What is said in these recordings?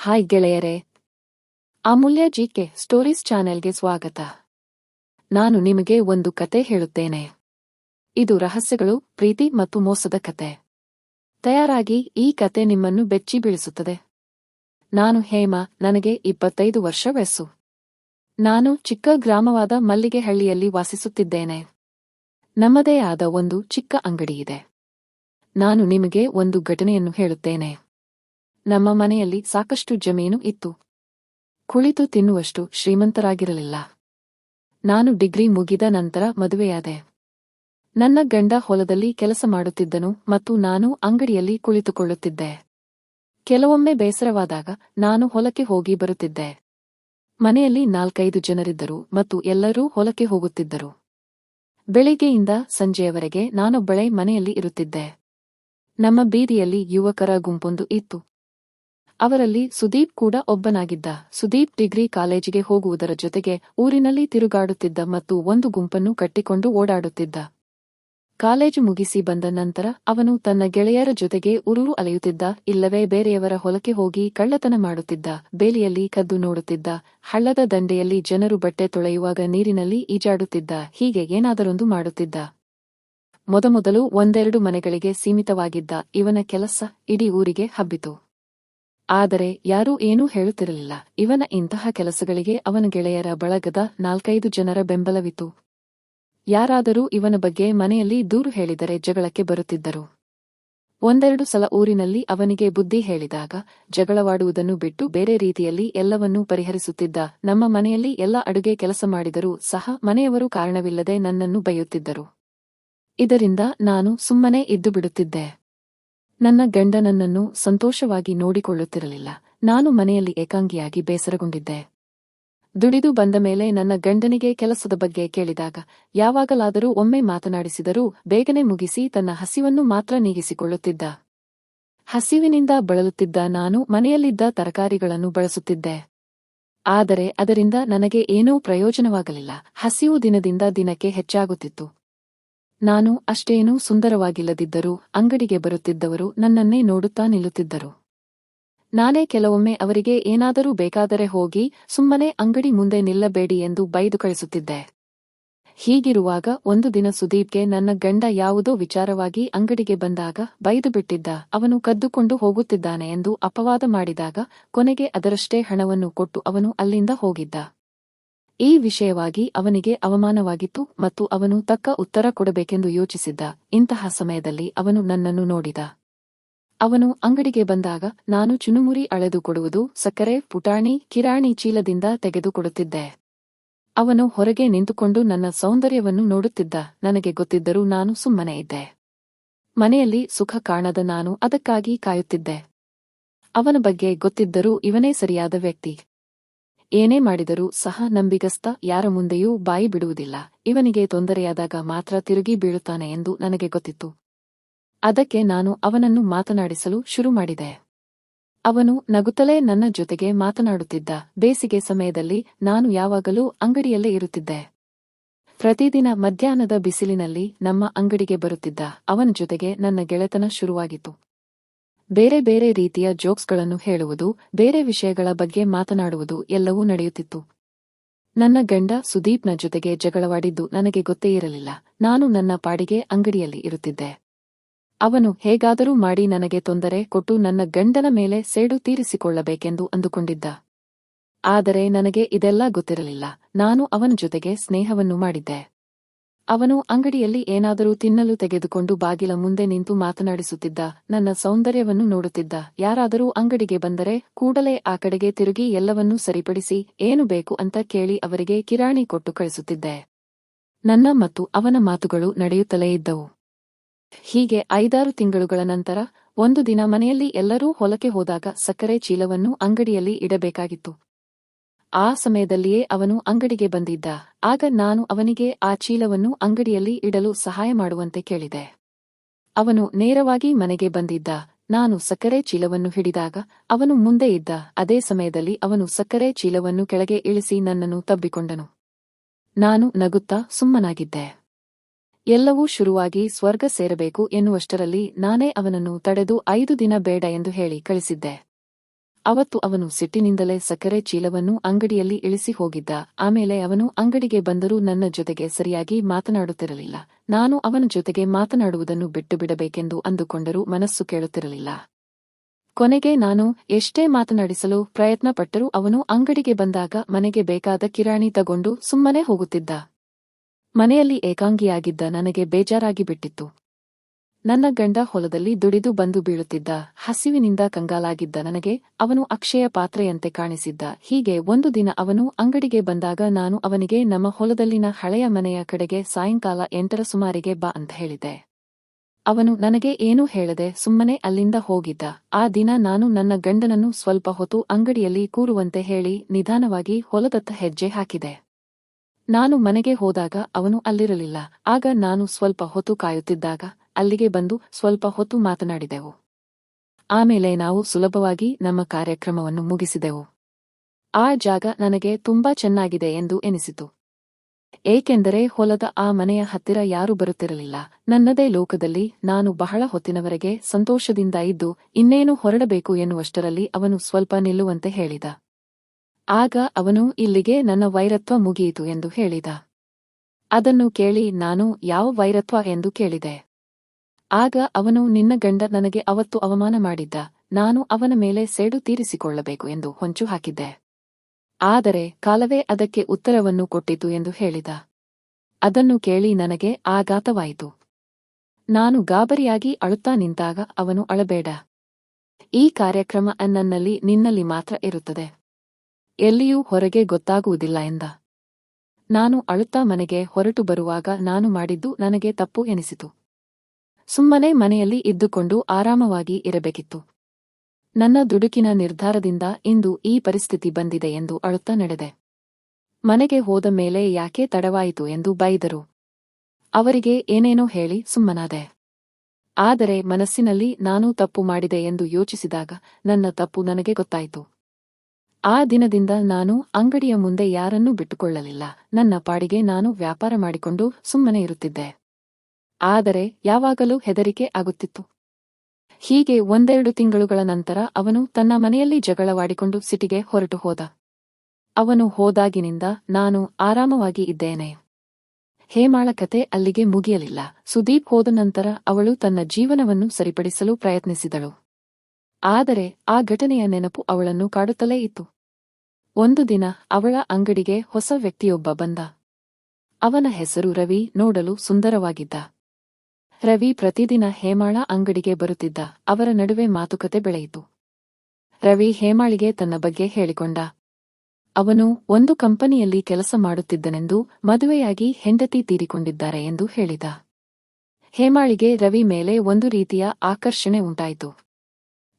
Hi ಗೆಳೆಯರೇ. ಅಮೂಲ್ಯ G K stories ಚಾನೆಲ್ಗೆ ಸ್ವಾಗತ. ನಾನು ನಿಮಗೆ ಒಂದು ಕತೆ ಹೇಳುತ್ತೇನೆ. ಇದು ರಹಸ್ಯಗಳು, ಪ್ರೀತಿ ಮತ್ತು ಮೋಸದ ಕತೆ. ತಯಾರಾಗಿ ಈ ಕತೆ ನಿಮ್ಮನ್ನು ಬೆಚ್ಚಿ ಬೀಳಿಸುತ್ತದೆ. ನಾನು ಹೇಮ, ನನಗೆ ಇಪ್ಪತ್ತೈದು ವರ್ಷ ವಯಸ್ಸು. ನಾನು ಚಿಕ್ಕ ಗ್ರಾಮವಾದ ಮಲ್ಲಿಗೆಹಳ್ಳಿಯಲ್ಲಿ ವಾಸಿಸುತ್ತಿದ್ದೇನೆ. ನಮ್ಮದೇ ಆದ ಒಂದು ಚಿಕ್ಕ ಅಂಗಡಿಯಿದೆ. ನಾನು ನಿಮಗೆ ಒಂದು ಘಟನೆಯನ್ನು ಹೇಳುತ್ತೇನೆ. ನಮ್ಮ ಮನೆಯಲ್ಲಿ ಸಾಕಷ್ಟು ಜಮೀನು ಇತ್ತು. ಕುಳಿತು ತಿನ್ನುವಷ್ಟು ಶ್ರೀಮಂತರಾಗಿರಲಿಲ್ಲ. ನಾನು ಡಿಗ್ರಿ ಮುಗಿದ ನಂತರ ಮದುವೆಯಾದೆ. ನನ್ನ ಗಂಡ ಹೊಲದಲ್ಲಿ ಕೆಲಸ ಮಾಡುತ್ತಿದ್ದನು ಮತ್ತು ನಾನು ಅಂಗಡಿಯಲ್ಲಿ ಕುಳಿತುಕೊಳ್ಳುತ್ತಿದ್ದೆ. ಕೆಲವೊಮ್ಮೆ ಬೇಸರವಾದಾಗ ನಾನು ಹೊಲಕ್ಕೆ ಹೋಗಿ ಬರುತ್ತಿದ್ದೆ. ಮನೆಯಲ್ಲಿ ನಾಲ್ಕೈದು ಜನರಿದ್ದರು ಮತ್ತು ಎಲ್ಲರೂ ಹೊಲಕ್ಕೆ ಹೋಗುತ್ತಿದ್ದರು. ಬೆಳಿಗ್ಗೆಯಿಂದ ಸಂಜೆಯವರೆಗೆ ನಾನೊಬ್ಬಳೆ ಮನೆಯಲ್ಲಿ ಇರುತ್ತಿದ್ದೆ. ನಮ್ಮ ಬೀದಿಯಲ್ಲಿ ಯುವಕರ ಗುಂಪೊಂದು ಇತ್ತು. ಅವರಲ್ಲಿ ಸುದೀಪ್ ಕೂಡ ಒಬ್ಬನಾಗಿದ್ದ. ಸುದೀಪ್ ಡಿಗ್ರಿ ಕಾಲೇಜಿಗೆ ಹೋಗುವುದರ ಜೊತೆಗೆ ಊರಿನಲ್ಲಿ ತಿರುಗಾಡುತ್ತಿದ್ದ ಮತ್ತು ಒಂದು ಗುಂಪನ್ನು ಕಟ್ಟಿಕೊಂಡು ಓಡಾಡುತ್ತಿದ್ದ. ಕಾಲೇಜು ಮುಗಿಸಿ ಬಂದ ನಂತರ ಅವನು ತನ್ನ ಗೆಳೆಯರ ಜೊತೆಗೆ ಉರುಳು ಅಲೆಯುತ್ತಿದ್ದ, ಇಲ್ಲವೇ ಬೇರೆಯವರ ಹೊಲಕ್ಕೆ ಹೋಗಿ ಕಳ್ಳತನ ಮಾಡುತ್ತಿದ್ದ, ಬೇಲಿಯಲ್ಲಿ ಕದ್ದು ನೋಡುತ್ತಿದ್ದ, ಹಳ್ಳದ ದಂಡೆಯಲ್ಲಿ ಜನರು ಬಟ್ಟೆ ತೊಳೆಯುವಾಗ ನೀರಿನಲ್ಲಿ ಈಜಾಡುತ್ತಿದ್ದ, ಹೀಗೆ ಏನಾದರೊಂದು ಮಾಡುತ್ತಿದ್ದ. ಮೊದಮೊದಲು ಒಂದೆರಡು ಮನೆಗಳಿಗೆ ಸೀಮಿತವಾಗಿದ್ದ, ಇವನ ಕೆಲಸ ಇಡೀ ಊರಿಗೆ ಹಬ್ಬಿತು. ಆದರೆ ಯಾರೂ ಏನೂ ಹೇಳುತ್ತಿರಲಿಲ್ಲ. ಇವನ ಇಂತಹ ಕೆಲಸಗಳಿಗೆ ಅವನ ಗೆಳೆಯರ ಬಳಗದ ನಾಲ್ಕೈದು ಜನರ ಬೆಂಬಲವಿತು ಯಾರಾದರೂ ಇವನ ಬಗ್ಗೆ ಮನೆಯಲ್ಲಿ ದೂರು ಹೇಳಿದರೆ ಜಗಳಕ್ಕೆ ಬರುತ್ತಿದ್ದರು. ಒಂದೆರಡು ಸಲ ಊರಿನಲ್ಲಿ ಅವನಿಗೆ ಬುದ್ಧಿ ಹೇಳಿದಾಗ, ಜಗಳವಾಡುವುದನ್ನು ಬಿಟ್ಟು ಬೇರೆ ರೀತಿಯಲ್ಲಿ ಎಲ್ಲವನ್ನೂ ಪರಿಹರಿಸುತ್ತಿದ್ದ ನಮ್ಮ ಮನೆಯಲ್ಲಿ ಎಲ್ಲ ಅಡುಗೆ ಕೆಲಸ ಮಾಡಿದರೂ ಸಹ ಮನೆಯವರು ಕಾರಣವಿಲ್ಲದೆ ನನ್ನನ್ನು ಬೈಯುತ್ತಿದ್ದರು. ಇದರಿಂದ ನಾನು ಸುಮ್ಮನೆ ಇದ್ದು ಬಿಡುತ್ತಿದ್ದೆ. ನನ್ನ ಗಂಡ ನನ್ನನ್ನು ಸಂತೋಷವಾಗಿ ನೋಡಿಕೊಳ್ಳುತ್ತಿರಲಿಲ್ಲ. ನಾನು ಮನೆಯಲ್ಲಿ ಏಕಾಂಗಿಯಾಗಿ ಬೇಸರಗೊಂಡಿದ್ದೆ. ದುಡಿದು ಬಂದ ಮೇಲೆ ನನ್ನ ಗಂಡನಿಗೆ ಕೆಲಸದ ಬಗ್ಗೆ ಕೇಳಿದಾಗ, ಯಾವಾಗಲಾದರೂ ಒಮ್ಮೆ ಮಾತನಾಡಿಸಿದರೂ ಬೇಗನೆ ಮುಗಿಸಿ ತನ್ನ ಹಸಿವನ್ನು ಮಾತ್ರ ನೀಗಿಸಿಕೊಳ್ಳುತ್ತಿದ್ದ. ಹಸಿವಿನಿಂದ ಬಳಲುತ್ತಿದ್ದ ನಾನು ಮನೆಯಲ್ಲಿದ್ದ ತರಕಾರಿಗಳನ್ನು ಬಳಸುತ್ತಿದ್ದೆ. ಆದರೆ ಅದರಿಂದ ನನಗೆ ಏನೂ ಪ್ರಯೋಜನವಾಗಲಿಲ್ಲ. ಹಸಿವು ದಿನದಿಂದ ದಿನಕ್ಕೆ ಹೆಚ್ಚಾಗುತ್ತಿತ್ತು. ನಾನು ಅಷ್ಟೇನೂ ಸುಂದರವಾಗಿಲ್ಲದಿದ್ದರೂ ಅಂಗಡಿಗೆ ಬರುತ್ತಿದ್ದವರು ನನ್ನನ್ನೇ ನೋಡುತ್ತಾ ನಿಲ್ಲುತ್ತಿದ್ದರು. ನಾನೇ ಕೆಲವೊಮ್ಮೆ ಅವರಿಗೆ ಏನಾದರೂ ಬೇಕಾದರೆ ಹೋಗಿ ಸುಮ್ಮನೆ ಅಂಗಡಿ ಮುಂದೆ ನಿಲ್ಲಬೇಡಿ ಎಂದು ಬೈದು ಕಳಿಸುತ್ತಿದ್ದೆ. ಹೀಗಿರುವಾಗ ಒಂದು ದಿನ ಸುದೀಪ್ಗೆ ನನ್ನ ಗಂಡ ಯಾವುದೋ ವಿಚಾರವಾಗಿ ಅಂಗಡಿಗೆ ಬಂದಾಗ ಬೈದು ಬಿಟ್ಟಿದ್ದ. ಅವನು ಕದ್ದುಕೊಂಡು ಹೋಗುತ್ತಿದ್ದಾನೆ ಎಂದು ಅಪವಾದ ಮಾಡಿದಾಗ ಕೊನೆಗೆ ಅದರಷ್ಟೇ ಹಣವನ್ನು ಕೊಟ್ಟು ಅವನು ಅಲ್ಲಿಂದ ಹೋಗಿದ್ದ. ಈ ವಿಷಯವಾಗಿ ಅವನಿಗೆ ಅವಮಾನವಾಗಿತ್ತು ಮತ್ತು ಅವನು ತಕ್ಕ ಉತ್ತರ ಕೊಡಬೇಕೆಂದು ಯೋಚಿಸಿದ್ದ. ಇಂತಹ ಸಮಯದಲ್ಲಿ ಅವನು ನನ್ನನ್ನು ನೋಡಿದ. ಅವನು ಅಂಗಡಿಗೆ ಬಂದಾಗ ನಾನು ಚುನುಮುರಿ ಅಳೆದು ಕೊಡುವುದು, ಸಕ್ಕರೆ, ಪುಟಾಣಿ, ಕಿರಾಣಿ ಚೀಲದಿಂದ ತೆಗೆದುಕೊಡುತ್ತಿದ್ದೆ ಅವನು ಹೊರಗೆ ನಿಂತುಕೊಂಡು ನನ್ನ ಸೌಂದರ್ಯವನ್ನು ನೋಡುತ್ತಿದ್ದ. ನನಗೆ ಗೊತ್ತಿದ್ದರೂ ನಾನು ಸುಮ್ಮನೆ ಇದ್ದೆ. ಮನೆಯಲ್ಲಿ ಸುಖ ಕಾಣದ ನಾನು ಅದಕ್ಕಾಗಿ ಕಾಯುತ್ತಿದ್ದೆ. ಅವನ ಬಗ್ಗೆ ಗೊತ್ತಿದ್ದರೂ ಇವನೇ ಸರಿಯಾದ ವ್ಯಕ್ತಿ. ಏನೇ ಮಾಡಿದರೂ ಸಹ ನಂಬಿಗಸ್ತ ಯಾರ ಮುಂದೆಯೂ ಬಾಯಿ ಬಿಡುವುದಿಲ್ಲ. ಇವನಿಗೆ ತೊಂದರೆಯಾದಾಗ ಮಾತ್ರ ತಿರುಗಿ ಬೀಳುತ್ತಾನೆ ಎಂದು ನನಗೆ ಗೊತ್ತಿತ್ತು. ಅದಕ್ಕೆ ನಾನು ಅವನನ್ನು ಮಾತನಾಡಿಸಲು ಶುರು ಮಾಡಿದೆ. ಅವನು ನಗುತ್ತಲೇ ನನ್ನ ಜೊತೆಗೆ ಮಾತನಾಡುತ್ತಿದ್ದ. ಬೇಸಿಗೆ ಸಮಯದಲ್ಲಿ ನಾನು ಯಾವಾಗಲೂ ಅಂಗಡಿಯಲ್ಲೇ ಇರುತ್ತಿದ್ದೆ. ಪ್ರತಿದಿನ ಮಧ್ಯಾಹ್ನದ ಬಿಸಿಲಿನಲ್ಲಿ ನಮ್ಮ ಅಂಗಡಿಗೆ ಬರುತ್ತಿದ್ದ. ಅವನ ಜೊತೆಗೆ ನನ್ನ ಗೆಳೆತನ ಶುರುವಾಗಿತ್ತು. ಬೇರೆ ಬೇರೆ ರೀತಿಯ ಜೋಕ್ಸ್ಗಳನ್ನು ಹೇಳುವುದು, ಬೇರೆ ವಿಷಯಗಳ ಬಗ್ಗೆ ಮಾತನಾಡುವುದು ಎಲ್ಲವೂ ನಡೆಯುತ್ತಿತ್ತು. ನನ್ನ ಗಂಡ ಸುದೀಪ್ನ ಜೊತೆಗೆ ಜಗಳವಾಡಿದ್ದು ನನಗೆ ಗೊತ್ತೇ ಇರಲಿಲ್ಲ. ನಾನು ನನ್ನ ಪಾಡಿಗೆ ಅಂಗಡಿಯಲ್ಲಿ ಇರುತ್ತಿದ್ದೆ. ಅವನು ಹೇಗಾದರೂ ಮಾಡಿ ನನಗೆ ತೊಂದರೆ ಕೊಟ್ಟು ನನ್ನ ಗಂಡನ ಮೇಲೆ ಸೇಡು ತೀರಿಸಿಕೊಳ್ಳಬೇಕೆಂದು ಅಂದುಕೊಂಡಿದ್ದ. ಆದರೆ ನನಗೆ ಇದೆಲ್ಲ ಗೊತ್ತಿರಲಿಲ್ಲ. ನಾನು ಅವನ ಜೊತೆಗೆ ಸ್ನೇಹವನ್ನು ಮಾಡಿದ್ದೆ. ಅವನು ಅಂಗಡಿಯಲ್ಲಿ ಏನಾದರೂ ತಿನ್ನಲು ತೆಗೆದುಕೊಂಡು ಬಾಗಿಲ ಮುಂದೆ ನಿಂತು ಮಾತನಾಡಿಸುತ್ತಿದ್ದ, ನನ್ನ ಸೌಂದರ್ಯವನ್ನು ನೋಡುತ್ತಿದ್ದ. ಯಾರಾದರೂ ಅಂಗಡಿಗೆ ಬಂದರೆ ಕೂಡಲೇ ಆ ಕಡೆಗೆ ತಿರುಗಿ ಎಲ್ಲವನ್ನೂ ಸರಿಪಡಿಸಿ, ಏನು ಬೇಕು ಅಂತ ಕೇಳಿ ಅವರಿಗೆ ಕಿರಾಣಿ ಕೊಟ್ಟು ಕಳಿಸುತ್ತಿದ್ದೆ. ನನ್ನ ಮತ್ತು ಅವನ ಮಾತುಗಳು ನಡೆಯುತ್ತಲೇ ಇದ್ದವು. ಹೀಗೆ ಐದಾರು ತಿಂಗಳುಗಳ ನಂತರ, ಒಂದು ದಿನ ಮನೆಯಲ್ಲಿ ಎಲ್ಲರೂ ಹೊಲಕ್ಕೆ ಹೋದಾಗ ಸಕ್ಕರೆ ಚೀಲವನ್ನು ಅಂಗಡಿಯಲ್ಲಿ ಇಡಬೇಕಾಗಿತ್ತು. ಆ ಸಮಯದಲ್ಲಿಯೇ ಅವನು ಅಂಗಡಿಗೆ ಬಂದಿದ್ದ. ಆಗ ನಾನು ಅವನಿಗೆ ಆ ಚೀಲವನ್ನು ಅಂಗಡಿಯಲ್ಲಿ ಇಡಲು ಸಹಾಯ ಮಾಡುವಂತೆ ಕೇಳಿದೆ. ಅವನು ನೇರವಾಗಿ ಮನೆಗೆ ಬಂದಿದ್ದ. ನಾನು ಸಕ್ಕರೆ ಚೀಲವನ್ನು ಹಿಡಿದಾಗ ಅವನು ಮುಂದೆ ಇದ್ದ. ಅದೇ ಸಮಯದಲ್ಲಿ ಅವನು ಸಕ್ಕರೆ ಚೀಲವನ್ನು ಕೆಳಗೆ ಇಳಿಸಿ ನನ್ನನ್ನು ತಬ್ಬಿಕೊಂಡನು. ನಾನು ನಗುತ್ತಾ ಸುಮ್ಮನಾಗಿದ್ದೆ. ಎಲ್ಲವೂ ಶುರುವಾಗಿ ಸ್ವರ್ಗ ಸೇರಬೇಕು ಎನ್ನುವಷ್ಟರಲ್ಲಿ ನಾನೇ ಅವನನ್ನು ತಡೆದು ಐದು ದಿನ ಬೇಡ ಎಂದು ಹೇಳಿ ಕಳಿಸಿದ್ದೆ. ಅವತ್ತು ಅವನು ಸಿಟ್ಟಿನಿಂದಲೇ ಸಕ್ಕರೆ ಚೀಲವನ್ನು ಅಂಗಡಿಯಲ್ಲಿ ಇಳಿಸಿ ಹೋಗಿದ್ದ. ಆಮೇಲೆ ಅವನು ಅಂಗಡಿಗೆ ಬಂದರೂ ನನ್ನ ಜೊತೆಗೆ ಸರಿಯಾಗಿ ಮಾತನಾಡುತ್ತಿರಲಿಲ್ಲ. ನಾನು ಅವನ ಜೊತೆಗೆ ಮಾತನಾಡುವುದನ್ನು ಬಿಟ್ಟು ಬಿಡಬೇಕೆಂದು ಅಂದುಕೊಂಡರೂ ಮನಸ್ಸು ಕೇಳುತ್ತಿರಲಿಲ್ಲ. ಕೊನೆಗೆ ನಾನು ಎಷ್ಟೇ ಮಾತನಾಡಿಸಲು ಪ್ರಯತ್ನಪಟ್ಟರೂ ಅವನು ಅಂಗಡಿಗೆ ಬಂದಾಗ ಮನೆಗೆ ಬೇಕಾದ ಕಿರಾಣಿ ತಗೊಂಡು ಸುಮ್ಮನೆ ಹೋಗುತ್ತಿದ್ದ. ಮನೆಯಲ್ಲಿ ಏಕಾಂಗಿಯಾಗಿದ್ದ ನನಗೆ ಬೇಜಾರಾಗಿ ಬಿಟ್ಟಿತ್ತು ನನ್ನ ಗಂಡ ಹೊಲದಲ್ಲಿ ದುಡಿದು ಬಂದು ಬೀಳುತ್ತಿದ್ದ, ಹಸಿವಿನಿಂದ ಕಂಗಾಲಾಗಿದ್ದ ನನಗೆ ಅವನು ಅಕ್ಷಯ ಪಾತ್ರೆಯಂತೆ ಕಾಣಿಸಿದ್ದ. ಹೀಗೆ ಒಂದು ದಿನ ಅವನು ಅಂಗಡಿಗೆ ಬಂದಾಗ ನಾನು ಅವನಿಗೆ, ನಮ್ಮ ಹೊಲದಲ್ಲಿನ ಹಳೆಯ ಮನೆಯ ಕಡೆಗೆ ಸಾಯಂಕಾಲ ಎಂಟರ ಸುಮಾರಿಗೆ ಬಾ ಅಂತ ಹೇಳಿದೆ. ಅವನು ನನಗೆ ಏನೂ ಹೇಳದೆ ಸುಮ್ಮನೆ ಅಲ್ಲಿಂದ ಹೋಗಿದ್ದ. ಆ ದಿನ ನಾನು ನನ್ನ ಗಂಡನನ್ನು ಸ್ವಲ್ಪ ಹೊತ್ತು ಅಂಗಡಿಯಲ್ಲಿ ಕೂರುವಂತೆ ಹೇಳಿ ನಿಧಾನವಾಗಿ ಹೊಲದತ್ತ ಹೆಜ್ಜೆ ಹಾಕಿದೆ. ನಾನು ಮನೆಗೆ ಹೋದಾಗ ಅವನು ಅಲ್ಲಿರಲಿಲ್ಲ. ಆಗ ನಾನು ಸ್ವಲ್ಪ ಹೊತ್ತು ಕಾಯುತ್ತಿದ್ದಾಗ ಅಲ್ಲಿಗೆ ಬಂದು ಸ್ವಲ್ಪ ಹೊತ್ತು ಮಾತನಾಡಿದೆವು. ಆಮೇಲೆ ನಾವು ಸುಲಭವಾಗಿ ನಮ್ಮ ಕಾರ್ಯಕ್ರಮವನ್ನು ಮುಗಿಸಿದೆವು. ಆ ಜಾಗ ನನಗೆ ತುಂಬಾ ಚೆನ್ನಾಗಿದೆ ಎಂದು ಎನಿಸಿತು. ಏಕೆಂದರೆ ಹೊಲದ ಆ ಮನೆಯ ಹತ್ತಿರ ಯಾರೂ ಬರುತ್ತಿರಲಿಲ್ಲ. ನನ್ನದೇ ಲೋಕದಲ್ಲಿ ನಾನು ಬಹಳ ಹೊತ್ತಿನವರೆಗೆ ಸಂತೋಷದಿಂದ ಇದ್ದು ಇನ್ನೇನು ಹೊರಡಬೇಕು ಎನ್ನುವಷ್ಟರಲ್ಲಿ ಅವನು ಸ್ವಲ್ಪ ನಿಲ್ಲುವಂತೆ ಹೇಳಿದ. ಆಗ ಅವನು ಇಲ್ಲಿಗೆ ನನ್ನ ವೈರತ್ವ ಮುಗಿಯಿತು ಎಂದು ಹೇಳಿದ. ಅದನ್ನು ಕೇಳಿ ನಾನು ಯಾವ ವೈರತ್ವ ಎಂದು ಕೇಳಿದೆ. ಆಗ ಅವನು, ನಿನ್ನ ಗಂಡ ನನಗೆ ಅವತ್ತು ಅವಮಾನ ಮಾಡಿದ್ದ. ನಾನು ಅವನ ಮೇಲೆ ಸೇಡು ತೀರಿಸಿಕೊಳ್ಳಬೇಕು ಎಂದು ಹೊಂಚು ಹಾಕಿದ್ದೆ. ಆದರೆ ಕಾಲವೇ ಅದಕ್ಕೆ ಉತ್ತರವನ್ನು ಕೊಟ್ಟಿತು ಎಂದು ಹೇಳಿದ. ಅದನ್ನು ಕೇಳಿ ನನಗೆ ಆಘಾತವಾಯಿತು. ನಾನು ಗಾಬರಿಯಾಗಿ ಅಳುತ್ತಾ ನಿಂತಾಗ ಅವನು ಅಳಬೇಡ. ಈ ಕಾರ್ಯಕ್ರಮ ನನ್ನಲ್ಲಿ ನಿನ್ನಲ್ಲಿ ಮಾತ್ರ ಇರುತ್ತದೆ. ಎಲ್ಲಿಯೂ ಹೊರಗೆ ಗೊತ್ತಾಗುವುದಿಲ್ಲ ಎಂದ. ನಾನು ಅಳುತ್ತಾ ಮನೆಗೆ ಹೊರಟು ಬರುವಾಗ ನಾನು ಮಾಡಿದ್ದು ನನಗೆ ತಪ್ಪು ಎನಿಸಿತು. ಸುಮ್ಮನೆ ಮನೆಯಲ್ಲಿ ಇದ್ದುಕೊಂಡು ಆರಾಮವಾಗಿ ಇರಬೇಕಿತ್ತು. ನನ್ನ ದುಡುಕಿನ ನಿರ್ಧಾರದಿಂದ ಇಂದು ಈ ಪರಿಸ್ಥಿತಿ ಬಂದಿದೆ ಎಂದು ಅಳುತ್ತಾ ನಡೆದೆ. ಮನೆಗೆ ಹೋದ ಮೇಲೆ ಯಾಕೆ ತಡವಾಯಿತು ಎಂದು ಬೈದರು. ಅವರಿಗೆ ಏನೇನೋ ಹೇಳಿ ಸುಮ್ಮನಾದೆ. ಆದರೆ ಮನಸ್ಸಿನಲ್ಲಿ ನಾನು ತಪ್ಪು ಮಾಡಿದೆ ಎಂದು ಯೋಚಿಸಿದಾಗ ನನ್ನ ತಪ್ಪು ನನಗೆ ಗೊತ್ತಾಯಿತು. ಆ ದಿನದಿಂದ ನಾನು ಅಂಗಡಿಯ ಮುಂದೆ ಯಾರನ್ನೂ ಬಿಟ್ಟುಕೊಳ್ಳಲಿಲ್ಲ. ನನ್ನ ಪಾಡಿಗೆ ನಾನು ವ್ಯಾಪಾರ ಮಾಡಿಕೊಂಡು ಸುಮ್ಮನೆ ಇರುತ್ತಿದ್ದೆ. ಆದರೆ ಯಾವಾಗಲೂ ಹೆದರಿಕೆ ಆಗುತ್ತಿತ್ತು. ಹೀಗೆ ಒಂದೆರಡು ತಿಂಗಳುಗಳ ನಂತರ ಅವನು ತನ್ನ ಮನೆಯಲ್ಲಿ ಜಗಳವಾಡಿಕೊಂಡು ಸಿಟಿಗೆ ಹೊರಟು ಹೋದ. ಅವನು ಹೋದಾಗಿನಿಂದ ನಾನು ಆರಾಮವಾಗಿ ಇದ್ದೇನೆ. ಹೇಮಾಳ ಕತೆ ಅಲ್ಲಿಗೆ ಮುಗಿಯಲಿಲ್ಲ. ಸುದೀಪ್ ಹೋದ ನಂತರ ಅವಳು ತನ್ನ ಜೀವನವನ್ನು ಸರಿಪಡಿಸಲು ಪ್ರಯತ್ನಿಸಿದಳು. ಆದರೆ ಆ ಘಟನೆಯ ನೆನಪು ಅವಳನ್ನು ಕಾಡುತ್ತಲೇ ಇತ್ತು. ಒಂದು ದಿನ ಅವಳ ಅಂಗಡಿಗೆ ಹೊಸ ವ್ಯಕ್ತಿಯೊಬ್ಬ ಬಂದ. ಅವನ ಹೆಸರು ರವಿ, ನೋಡಲು ಸುಂದರವಾಗಿದ್ದ. ರವಿ ಪ್ರತಿದಿನ ಹೇಮಾಳ ಅಂಗಡಿಗೆ ಬರುತ್ತಿದ್ದ ಅವರ ನಡುವೆ ಮಾತುಕತೆ ಬೆಳೆಯಿತು. ರವಿ ಹೇಮಾಳಿಗೆ ತನ್ನ ಬಗ್ಗೆ ಹೇಳಿಕೊಂಡ. ಅವನು ಒಂದು ಕಂಪನಿಯಲ್ಲಿ ಕೆಲಸ ಮಾಡುತ್ತಿದ್ದನೆಂದು ಮದುವೆಯಾಗಿ ಹೆಂಡತಿ ತೀರಿಕೊಂಡಿದ್ದಾರೆ ಎಂದು ಹೇಳಿದ. ಹೇಮಾಳಿಗೆ ರವಿ ಮೇಲೆ ಒಂದು ರೀತಿಯ ಆಕರ್ಷಣೆ ಉಂಟಾಯಿತು.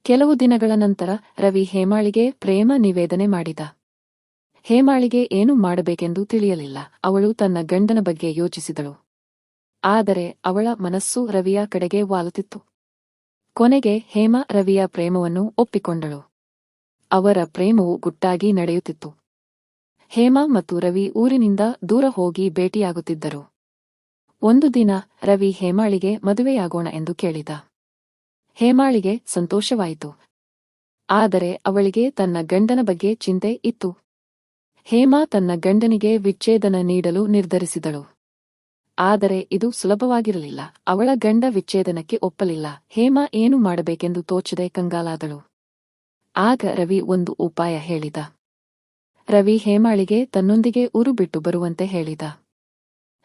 ಕೆಲವು ದಿನಗಳ ನಂತರ ರವಿ ಹೇಮಾಳಿಗೆ ಪ್ರೇಮ ನಿವೇದನೆ ಮಾಡಿದ. ಹೇಮಾಳಿಗೆ ಏನು ಮಾಡಬೇಕೆಂದು ತಿಳಿಯಲಿಲ್ಲ. ಅವಳು ತನ್ನ ಗಂಡನ ಬಗ್ಗೆ ಯೋಚಿಸಿದಳು. ಆದರೆ ಅವಳ ಮನಸ್ಸು ರವಿಯ ಕಡೆಗೆ ವಾಲುತ್ತಿತ್ತು. ಕೊನೆಗೆ ಹೇಮ ರವಿಯ ಪ್ರೇಮವನ್ನು ಒಪ್ಪಿಕೊಂಡಳು. ಅವರ ಪ್ರೇಮವು ಗುಟ್ಟಾಗಿ ನಡೆಯುತ್ತಿತ್ತು. ಹೇಮ ಮತ್ತು ರವಿ ಊರಿನಿಂದ ದೂರ ಹೋಗಿ ಭೇಟಿಯಾಗುತ್ತಿದ್ದರು. ಒಂದು ದಿನ ರವಿ ಹೇಮಾಳಿಗೆ ಮದುವೆಯಾಗೋಣ ಎಂದು ಕೇಳಿದ. ಹೇಮಾಳಿಗೆ ಸಂತೋಷವಾಯಿತು. ಆದರೆ ಅವಳಿಗೆ ತನ್ನ ಗಂಡನ ಬಗ್ಗೆ ಚಿಂತೆ ಇತ್ತು. ಹೇಮಾ ತನ್ನ ಗಂಡನಿಗೆ ವಿಚ್ಛೇದನ ನೀಡಲು ನಿರ್ಧರಿಸಿದಳು. ಆದರೆ ಇದು ಸುಲಭವಾಗಿರಲಿಲ್ಲ. ಅವಳ ಗಂಡ ವಿಚ್ಛೇದನಕ್ಕೆ ಒಪ್ಪಲಿಲ್ಲ. ಹೇಮಾ ಏನು ಮಾಡಬೇಕೆಂದು ತೋಚದೆ ಕಂಗಾಲಾದಳು. ಆಗ ರವಿ ಒಂದು ಉಪಾಯ ಹೇಳಿದ. ರವಿ ಹೇಮಾಳಿಗೆ ತನ್ನೊಂದಿಗೆ ಊರು ಬಿಟ್ಟು ಬರುವಂತೆ ಹೇಳಿದ.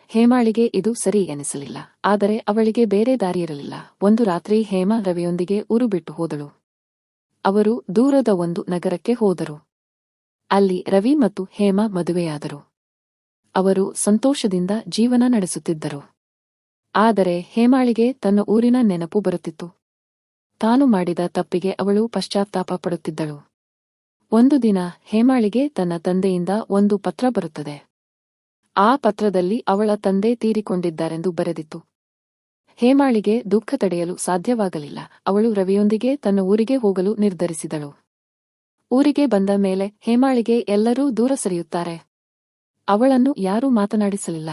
ಹೇಮಾಳಿಗೆ ಇದು ಸರಿ ಎನಿಸಲಿಲ್ಲ. ಆದರೆ ಅವಳಿಗೆ ಬೇರೆ ದಾರಿಯಿರಲಿಲ್ಲ ಒಂದು ರಾತ್ರಿ ಹೇಮಾ ರವಿಯೊಂದಿಗೆ ಊರು ಬಿಟ್ಟು ಹೋದಳು. ಅವರು ದೂರದ ಒಂದು ನಗರಕ್ಕೆ ಹೋದರು. ಅಲ್ಲಿ ರವಿ ಮತ್ತು ಹೇಮಾ ಮದುವೆಯಾದರು. ಅವರು ಸಂತೋಷದಿಂದ ಜೀವನ ನಡೆಸುತ್ತಿದ್ದರು. ಆದರೆ ಹೇಮಾಳಿಗೆ ತನ್ನ ಊರಿನ ನೆನಪು ಬರುತ್ತಿತ್ತು. ತಾನು ಮಾಡಿದ ತಪ್ಪಿಗೆ ಅವಳು ಪಶ್ಚಾತ್ತಾಪ ಪಡುತ್ತಿದ್ದಳು. ಒಂದು ದಿನ ಹೇಮಾಳಿಗೆ ತನ್ನ ತಂದೆಯಿಂದ ಒಂದು ಪತ್ರ ಬರುತ್ತದೆ. ಆ ಪತ್ರದಲ್ಲಿ ಅವಳ ತಂದೆ ತೀರಿಕೊಂಡಿದ್ದಾರೆಂದು ಬರೆದಿತ್ತು. ಹೇಮಾಳಿಗೆ ದುಃಖ ತಡೆಯಲು ಸಾಧ್ಯವಾಗಲಿಲ್ಲ. ಅವಳು ರವಿಯೊಂದಿಗೆ ತನ್ನ ಊರಿಗೆ ಹೋಗಲು ನಿರ್ಧರಿಸಿದಳು. ಊರಿಗೆ ಬಂದ ಮೇಲೆ ಹೇಮಾಳಿಗೆ ಎಲ್ಲರೂ ದೂರ ಸರಿಯುತ್ತಾರೆ. ಅವಳನ್ನು ಯಾರೂ ಮಾತನಾಡಿಸಲಿಲ್ಲ.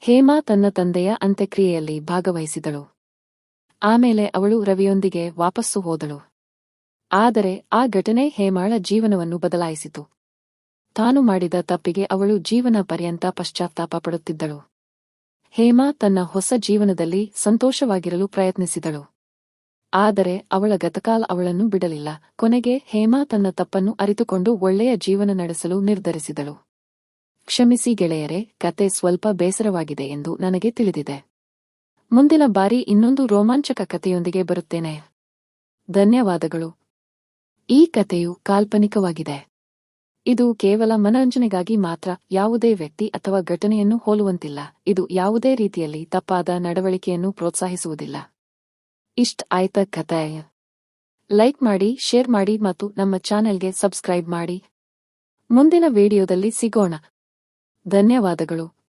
ಹೇಮಾ ತನ್ನ ತಂದೆಯ ಅಂತ್ಯಕ್ರಿಯೆಯಲ್ಲಿ ಭಾಗವಹಿಸಿದಳು. ಆಮೇಲೆ ಅವಳು ರವಿಯೊಂದಿಗೆ ವಾಪಸ್ಸು ಹೋದಳು. ಆದರೆ ಆ ಘಟನೆ ಹೇಮಾಳ ಜೀವನವನ್ನು ಬದಲಾಯಿಸಿತು. ತಾನು ಮಾಡಿದ ತಪ್ಪಿಗೆ ಅವಳು ಜೀವನ ಪರ್ಯಂತ ಪಶ್ಚಾತ್ತಾಪ ಪಡುತ್ತಿದ್ದಳು. ಹೇಮಾ ತನ್ನ ಹೊಸ ಜೀವನದಲ್ಲಿ ಸಂತೋಷವಾಗಿರಲು ಪ್ರಯತ್ನಿಸಿದಳು. ಆದರೆ ಅವಳ ಗತಕಾಲ ಅವಳನ್ನು ಬಿಡಲಿಲ್ಲ. ಕೊನೆಗೆ ಹೇಮಾ ತನ್ನ ತಪ್ಪನ್ನು ಅರಿತುಕೊಂಡು ಒಳ್ಳೆಯ ಜೀವನ ನಡೆಸಲು ನಿರ್ಧರಿಸಿದಳು. ಕ್ಷಮಿಸಿ ಗೆಳೆಯರೆ, ಕತೆ ಸ್ವಲ್ಪ ಬೇಸರವಾಗಿದೆ ಎಂದು ನನಗೆ ತಿಳಿದಿದೆ. ಮುಂದಿನ ಬಾರಿ ಇನ್ನೊಂದು ರೋಮಾಂಚಕ ಕಥೆಯೊಂದಿಗೆ ಬರುತ್ತೇನೆ. ಧನ್ಯವಾದಗಳು. ಈ ಕಥೆಯು ಕಾಲ್ಪನಿಕವಾಗಿದೆ. ಇದು ಕೇವಲ ಮನರಂಜನೆಗಾಗಿ ಮಾತ್ರ ಯಾವುದೇ ವ್ಯಕ್ತಿ ಅಥವಾ ಘಟನೆಯನ್ನು ಹೋಲುವಂತಿಲ್ಲ. ಇದು ಯಾವುದೇ ರೀತಿಯಲ್ಲಿ ತಪ್ಪಾದ ನಡವಳಿಕೆಯನ್ನು ಪ್ರೋತ್ಸಾಹಿಸುವುದಿಲ್ಲ. ಇಷ್ಟ ಆಯ್ತ ಕಥೆ. ಲೈಕ್ ಮಾಡಿ, ಶೇರ್ ಮಾಡಿ ಮತ್ತು ನಮ್ಮ ಚಾನೆಲ್ಗೆ ಸಬ್ಸ್ಕ್ರೈಬ್ ಮಾಡಿ. ಮುಂದಿನ ವಿಡಿಯೋದಲ್ಲಿ ಸಿಗೋಣ. ಧನ್ಯವಾದಗಳು.